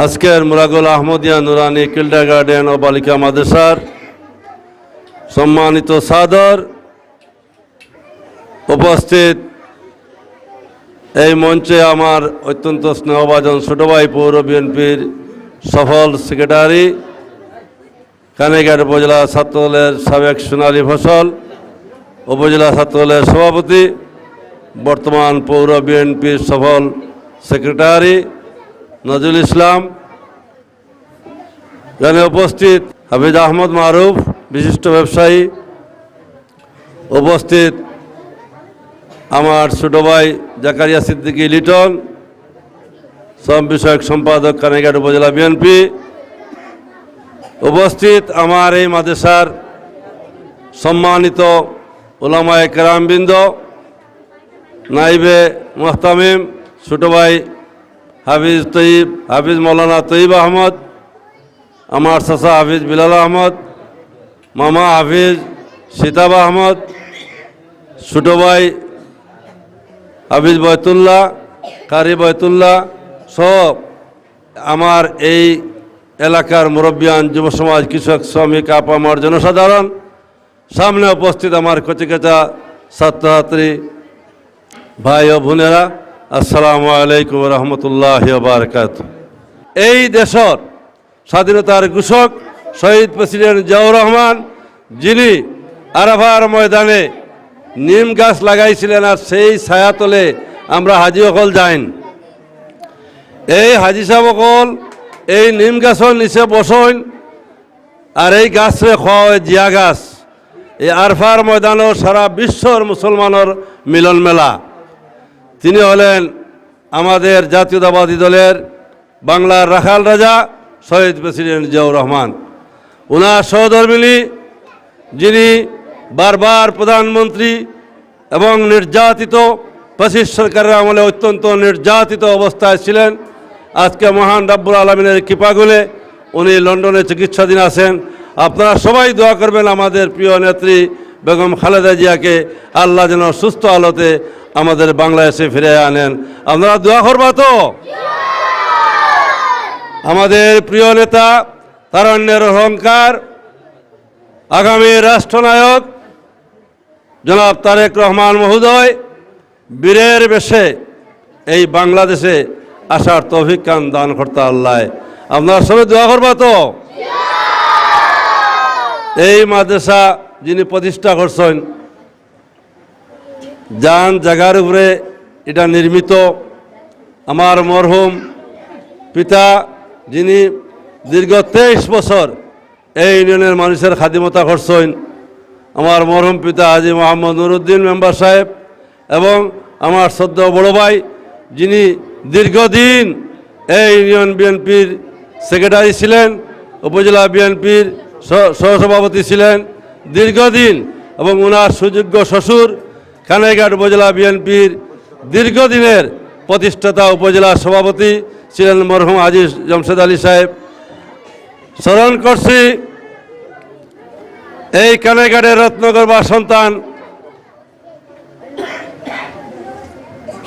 আজকের মুরাগুল আহমদিয়া নুরানি কিল্ডার গার্ডেন ও বালিকা মাদ্রাসার সম্মানিত সাদর উপস্থিত এই মঞ্চে আমার অত্যন্ত স্নেহভাজন ছোট ভাই পৌর বিএনপির সফল সেক্রেটারি কানেঘাট উপজেলা ছাত্রদলের সাবেক সোনালী ফসল, উপজেলা ছাত্রদলের সভাপতি, বর্তমান পৌর বিএনপির সফল সেক্রেটারি। নজরুল ইসলাম, এখানে উপস্থিত হাফিজ আহমদ মারুফ, বিশিষ্ট ব্যবসায়ী, উপস্থিত আমার ছোট ভাই জাকারিয়া সিদ্দিকী লিটন, শ্রম বিষয়ক সম্পাদক কানেঘাট উপজেলা বিএনপি উপস্থিত আমার এই মাদ্রাসার সম্মানিত ওলামায় কেরামবৃন্দ, নাইবে মোহতামিম, ছোট ভাই হাফিজ তৈব হাফিজ মৌলানা তৈব আহমদ, আমার চাচা হাফিজ বিলাল আহমদ, মামা হাফিজ সিতাব আহমদ, ছোট ভাই হাফিজ বয়তুল্লাহ কারি বয়তুল্লাহ সব আমার এই এলাকার মুরব্বিয়ান যুব সমাজ কৃষক শ্রমিক আপামার জনসাধারণ, সামনে উপস্থিত আমার কচিকাচা ছাত্রছাত্রী ভাই ও বোনেরা। আসসালামু আলাইকুম রহমতুল্লাহ বারকাত এই দেশর স্বাধীনতার ঘোষক শহীদ প্রেসিডেন্ট জিয়াউর রহমান, যিনি আরাফার ময়দানে নিম গাছ লাগাইছিলেন আর সেই ছায়াতলে আমরা হাজি অকল যাইন। এই হাজি সাহেব অকল এই নিম গাছের নিচে বসইন আর এই গাছরে খয় জিয়া গাছ। এই আরফার ময়দানও সারা বিশ্বর মুসলমানের মিলন মেলা তিনি হলেন আমাদের জাতীয়তাবাদী দলের বাংলার রাখাল রাজা, শহীদ প্রেসিডেন্ট জিয়াউর রহমান। ওনার সহধর্মিনী যিনি বারবার প্রধানমন্ত্রী এবং নির্যাতিত ফসিস সরকারের আমলে অত্যন্ত নির্যাতিত অবস্থায় ছিলেন। আজকে মহান রাব্বুল আলমিনের কৃপাগুলে উনি লন্ডনে চিকিৎসাধীন আছেন। আপনারা সবাই দোয়া করবেন আমাদের প্রিয় নেত্রী বেগম খালেদা জিয়াকে আল্লাহ যেন সুস্থ আলোতে আমাদের বাংলাদেশে ফিরে আনেন। আপনারা দোয়া করবা তো? আমাদের প্রিয় নেতা, তারণ্যের অহংকার, আগামী রাষ্ট্রনায়ক, জনাব তারেক রহমান মহোদয়, বীরের বেশে এই বাংলাদেশে আসার তৌফিকান দান করতে আল্লাহ। আপনারা সবাই দোয়া করবা তো? এই মাদ্রাসা যিনি প্রতিষ্ঠা করছেন, যান জায়গার উপরে এটা নির্মিত। আমার মরহুম পিতা, যিনি দীর্ঘ তেইশ বছর এই ইউনিয়নের মানুষের খাদিমতা করছেন, আমার মরহুম পিতা হাজি মোহাম্মদ নুরুদ্দিন মেম্বার সাহেব এবং আমার সদ্য বড় ভাই, যিনি দীর্ঘদিন এই ইউনিয়ন বিএনপির সেক্রেটারি ছিলেন, উপজেলা বিএনপির সহসভাপতি ছিলেন দীর্ঘদিন এবং ওনার সুযোগ্য শ্বশুর খানাইঘাট উপজেলা বিএনপির দীর্ঘদিনের প্রতিষ্ঠাতা উপজেলা সভাপতি ছিলেন মরহুম আজিজ জমশেদ আলী সাহেব। স্মরণ করছি, এই কানাইঘাটের রত্নগর্বা সন্তান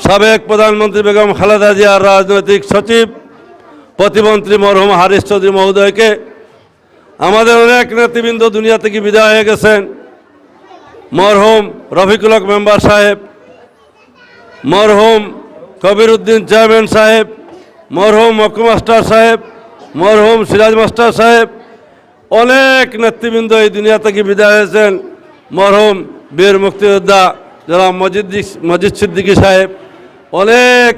সাবেক প্রধানমন্ত্রী বেগম খালেদা জিয়ার রাজনৈতিক সচিব, প্রতিমন্ত্রী মরহুম হারিশ চৌধুরী মহোদয়কে আমাদের অনেক নেতৃবৃন্দ দুনিয়া থেকে বিদায় হয়ে গেছেন। মরহুম রফিকুল হক মেম্বার সাহেব, মরহুম কবির উদ্দিন চেয়ারম্যান সাহেব, মরহুম মক্কু মাস্টার সাহেব, মরহুম সিরাজ মাস্টার সাহেব, অনেক নেতৃবৃন্দ এই দুনিয়া থেকে বিদায় হয়েছেন। মরহুম বীর মুক্তিযোদ্ধা যারা মজিদ মজিদ সিদ্দিকী সাহেব, অনেক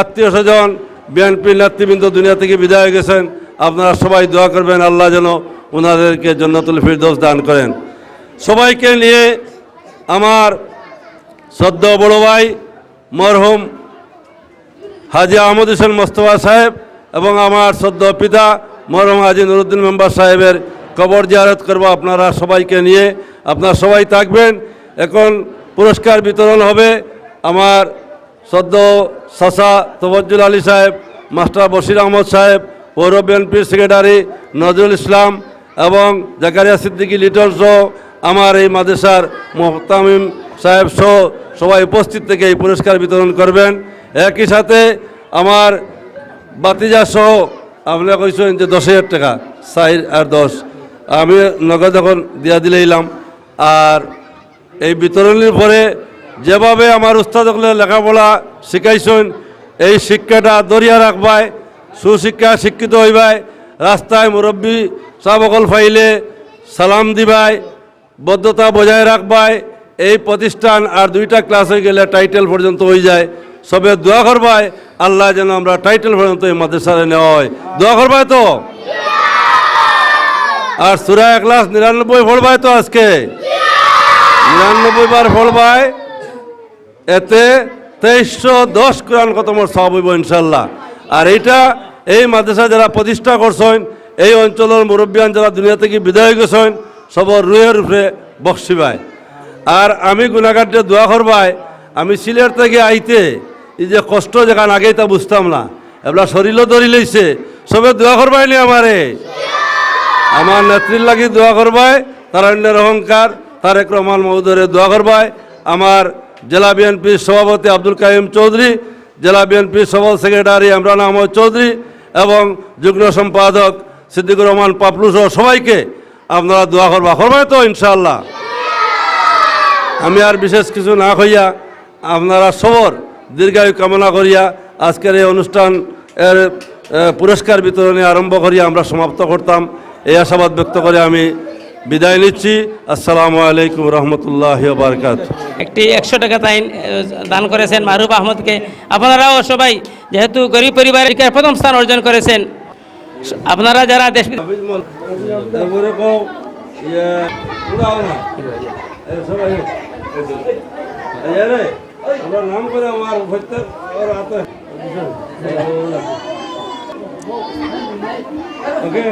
আত্মীয় স্বজন, বিএনপির নেতৃবৃন্দ দুনিয়া থেকে বিদায় হয়ে গেছেন। আপনারা সবাই দোয়া করবেন, আল্লাহ যেন ওনাদেরকে জন্নতুল ফিরদৌস দান করেন। সবাইকে নিয়ে আমার সদ্য বড় ভাই মরহুম হাজি আহমদ হোসেন মোস্তফা সাহেব এবং আমার সদ্য পিতা মরহুম হাজি নুরুদ্দিন মেম্বার সাহেবের কবর জিয়ারত করব আপনারা সবাইকে নিয়ে। আপনারা সবাই থাকবেন, এখন পুরস্কার বিতরণ হবে আমার সদ্য সাসা তবজ্জুল আলী সাহেব, মাস্টার বশির আহমদ সাহেব পৌর বিএনপির সেক্রেটারি নজরুল ইসলাম এবং জাকারিয়া সিদ্দিকী লিটল সহ আমার এই মাদ্রাসার মোহতামিম সাহেব সহ সবাই উপস্থিত থেকে এই পুরস্কার বিতরণ করবেন। একই সাথে আমার বাতিজা সহ আপনি কইছেন যে দশ হাজার টাকা চার আর দশ। আমি নগদ এখন দিয়া দিলাম আর এই বিতরণের পরে যেভাবে আমার উস্তাদকলে লেখাপড়া শিখাইছেন, এই শিক্ষাটা দরিয়া রাখবায় সুশিক্ষা শিক্ষিত হইবায় রাস্তায় মুরব্বী চাবকল ফাইলে সালাম দিবাই, বদ্ধতা বজায় রাখবায় এই প্রতিষ্ঠান আর দুইটা ক্লাস হয়ে গেলে টাইটেল পর্যন্ত হয়ে যায়। সবে দোয়া করবায় আল্লাহ যেন আমরা টাইটেল পর্যন্ত এই মাদ্রাসায় নেওয়া হয়। দোয়া করবায় তো? আর সুরা ক্লাস নিরানব্বই পড়বায় তো আজকে? নিরানব্বই বার পড়বায় এতে তেইশশো দশ কোরআন খতমর সব হইব ইনশাল্লাহ আর এইটা এই মাদ্রাসা যারা প্রতিষ্ঠা করছেন, এই অঞ্চলের মুরব্বিয়ান যারা দুনিয়া থেকে বিদায় গেছেন, সবর রুহের উপরে বক্সিবায় আর আমি গুণাগারটা দোয়া করবাই আমি সিলেট থেকে আইতে এই যে কষ্ট যেখান আগেই তা বুঝতাম না। এবার শরীরও ধরি লইছে, সবে দোয়া করবাই নি আমারে। আমার নেত্রীর লাগি দোয়া করবাই তারান্যের অহংকার, তারেক রহমান মহোদয়ের দোয়া করবাই আমার জেলা বিএনপির সভাপতি আব্দুল কাইম চৌধুরী, জেলা বিএনপির সভা সেক্রেটারি ইমরান আহমদ চৌধুরী এবং যুগ্ম সম্পাদক সিদ্দিকুর রহমান পাপলু সহ সবাইকে আপনারা দোয়া করবা। করবাই তো ইনশাল্লাহ আমি আর বিশেষ কিছু না হইয়া আপনারা সবর, দীর্ঘায়ু কামনা করিয়া আজকের এই অনুষ্ঠান এর পুরস্কার বিতরণে আরম্ভ করিয়া আমরা সমাপ্ত করতাম। এই আশাবাদ ব্যক্ত করে আমি বিদায় নিচ্ছি। আসসালামু আলাইকুম রহমতুল্লাহ একটি একশো টাকা তাই দান করেছেন মারুফ আহমদকে। আপনারাও সবাই যেহেতু গরিব পরিবারের প্রথম স্থান অর্জন করেছেন আপনারা যারা দেশ ওকে